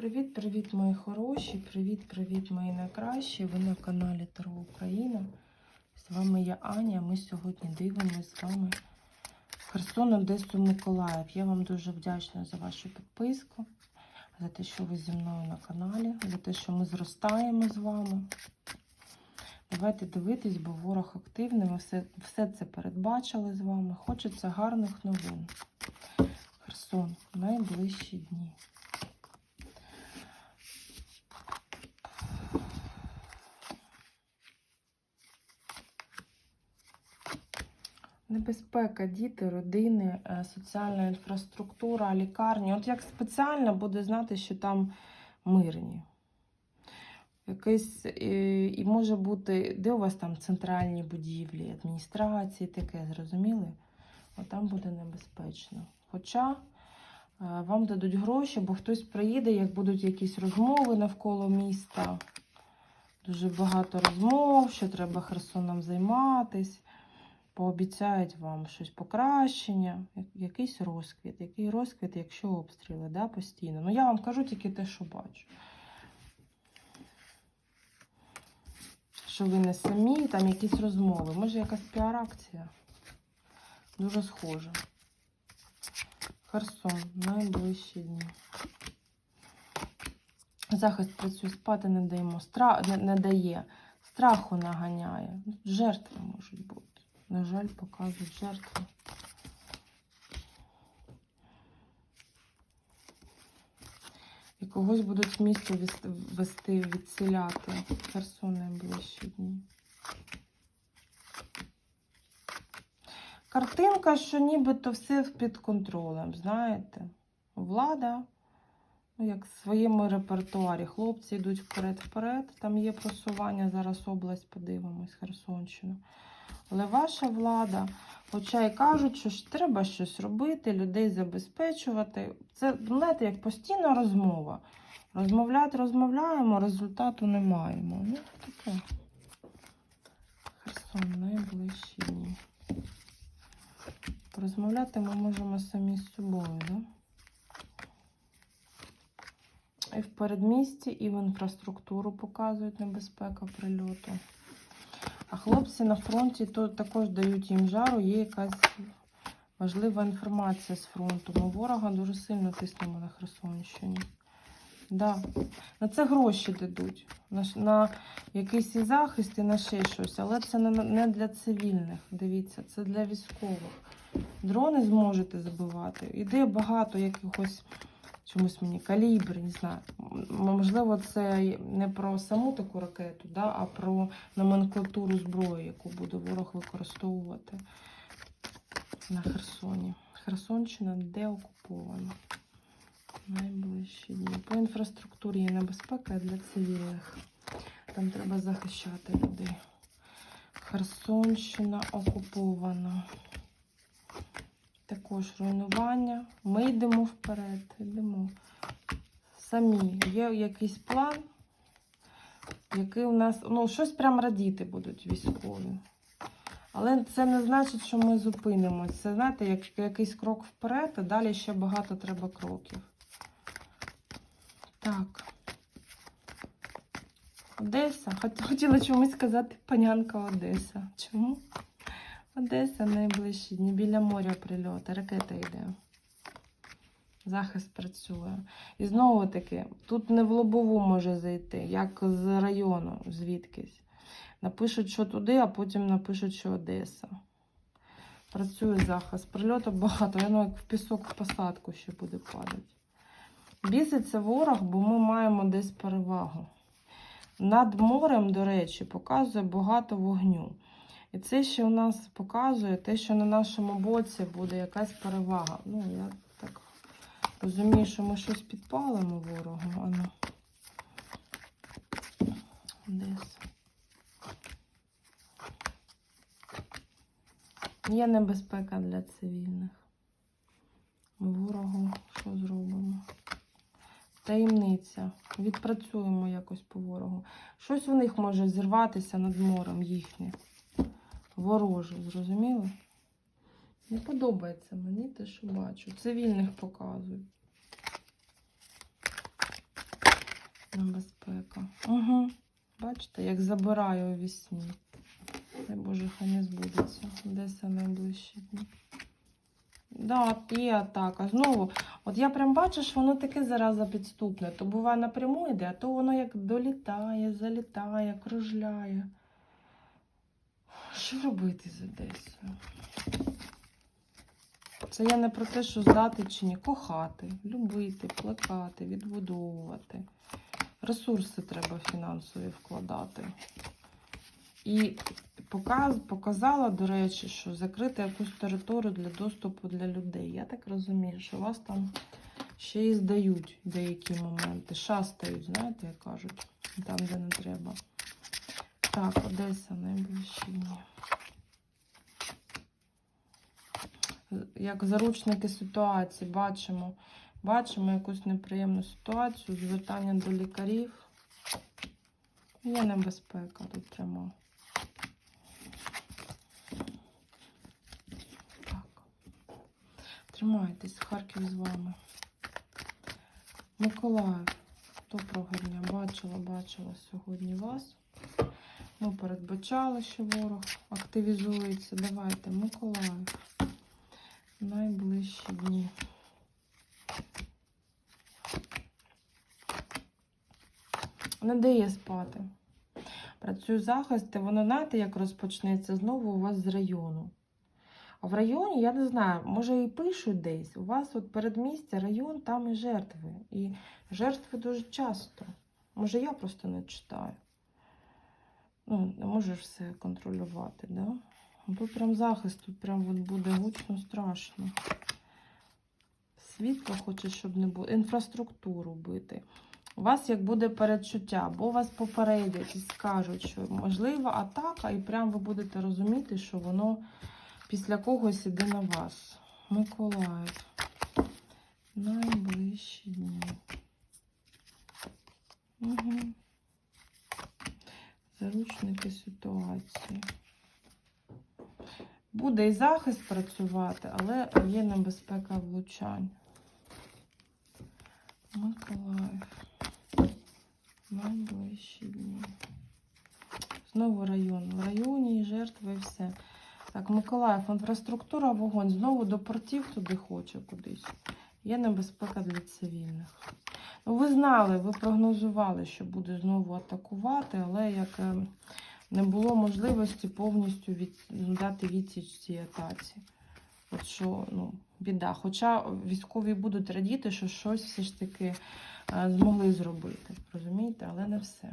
Привіт-привіт, мої хороші! Привіт-привіт, мої найкращі! Ви на каналі Таро Україна. З вами я Аня. Ми сьогодні дивимося з вами Херсон, Одесу, Миколаїв. Я вам дуже вдячна за вашу підписку, за те, що ви зі мною на каналі, за те, що ми зростаємо з вами. Давайте дивитись, бо ворог активний. Ми все, все це передбачили з вами. Хочеться гарних новин. Херсон, найближчі дні. Небезпека, діти, родини, е, соціальна інфраструктура, лікарні. От як спеціально буде знати, що там мирні. Якийсь, е, і може бути, де у вас там центральні будівлі, адміністрації, таке, зрозуміли? От там буде небезпечно. Хоча е, вам дадуть гроші, бо хтось приїде, як будуть якісь розмови навколо міста. Дуже багато розмов, що треба Херсоном займатись пообіцяють вам щось покращення, якийсь розквіт. Який розквіт, якщо обстріли, да, постійно. Ну, я вам кажу тільки те, що бачу. Що ви не самі, там якісь розмови. Може, якась піар-акція? Дуже схоже. Херсон, найближчі дні. Захист працює, спати не даємо, стра... не, не дає, страху наганяє. Жертви можуть бути. На жаль, показують жертви. І когось будуть в місто вести, відселяти. Херсон найближчі дні. Картинка, що нібито все під контролем, знаєте. Влада, ну, як в своєму репертуарі. Хлопці йдуть вперед-вперед. Там є просування, зараз область подивимось, Херсонщину. Але ваша влада, хоча й кажуть, що ж треба щось робити, людей забезпечувати. Це, знаєте, як постійна розмова. Розмовляти розмовляємо, результату не маємо. Ну, таке. Херсон, найближчі дні. Порозмовляти ми можемо самі з собою, да? І в передмісті, і в інфраструктуру показують небезпека прильоту. А хлопці на фронті то також дають їм жару, є якась важлива інформація з фронту. Ми ворога дуже сильно тиснемо на Херсонщині. Да. На це гроші дадуть. На, на якийсь і захист і на ще щось. Але це не, не для цивільних. Дивіться, це для військових. Дрони зможете забивати. Іде багато якихось чомусь мені калібр, не знаю. Можливо, це не про саму таку ракету, да, а про номенклатуру зброї, яку буде ворог використовувати на Херсоні. Херсонщина деокупована. Найближчі дні. По інфраструктурі є небезпека для цивільних. Там треба захищати людей. Херсонщина окупована. Також руйнування. Ми йдемо вперед, йдемо самі. Є якийсь план, який у нас, ну, щось прям радіти будуть військові. Але це не значить, що ми зупинимося. Це, знаєте, як якийсь крок вперед, а далі ще багато треба кроків. Так. Одеса. Хотіла чомусь сказати панянка Одеса. Чому? Одеса найближчі дні. Біля моря прильоти. Ракета йде. Захист працює. І знову таки, тут не в лобову може зайти, як з району, звідкись. Напишуть, що туди, а потім напишуть, що Одеса. Працює захист. Прильоту багато. Ну, як в пісок в посадку ще буде падати. Біситься ворог, бо ми маємо десь перевагу. Над морем, до речі, показує багато вогню. І це ще у нас показує те, що на нашому боці буде якась перевага. Ну, я так розумію, що ми щось підпалимо ворогу. Ану. Десь. Є небезпека для цивільних. Ворогу що зробимо? Таємниця. Відпрацюємо якось по ворогу. Щось у них може зірватися над морем їхнє. Вороже, зрозуміли? Не подобається мені те, що бачу. Цивільних показують. Небезпека. Угу. Бачите, як забираю у вісні. Дай Боже, хай не збудеться. Одеса найближчі дні. Да, є атака. Знову, от я прям бачу, що воно таке зараза підступне. То буває напряму йде, а то воно як долітає, залітає, кружляє. Що робити з Одесою? Це я не про те, що здати чи ні. Кохати, любити, плекати, відбудовувати. Ресурси треба фінансові вкладати. І показ, показала, до речі, що закрити якусь територію для доступу для людей. Я так розумію, що вас там ще і здають деякі моменти. Шастають, знаєте, як кажуть, там, де не треба. Так, Одеса найближчі. Як заручники ситуації бачимо, бачимо якусь неприємну ситуацію, звертання до лікарів. Є небезпека тут прямо. Так. Тримайтесь, Харків з вами. Миколаїв. Доброго дня. Бачила, бачила сьогодні вас. Ми передбачали, що ворог активізується. Давайте, Миколаїв. Найближчі дні. Не дає спати. Працюю захист, і воно, знаєте, як розпочнеться знову у вас з району. А в районі, я не знаю, може і пишуть десь. У вас от передмістя, район, там і жертви. І жертви дуже часто. Може, я просто не читаю. Ну, не можеш все контролювати, да? Тут прям захист, тут прям от буде гучно страшно. Світло хоче, щоб не було. Інфраструктуру бити. У вас як буде передчуття, або вас попередять і скажуть, що можлива атака, і прям ви будете розуміти, що воно після когось іде на вас. Миколаїв. Найближчі дні. Угу. Заручники ситуації. Буде і захист працювати, але є небезпека влучань. Миколаїв. Найближчі дні. Знову район. В районі і жертви все. Так, Миколаїв, інфраструктура, вогонь. Знову до портів туди хоче кудись. Є небезпека для цивільних. Ви знали, ви прогнозували, що буде знову атакувати, але як е, не було можливості повністю від, дати відсіч цій атаці. От що, ну, біда. Хоча військові будуть радіти, що щось все ж таки е, змогли зробити. Розумієте, але не все.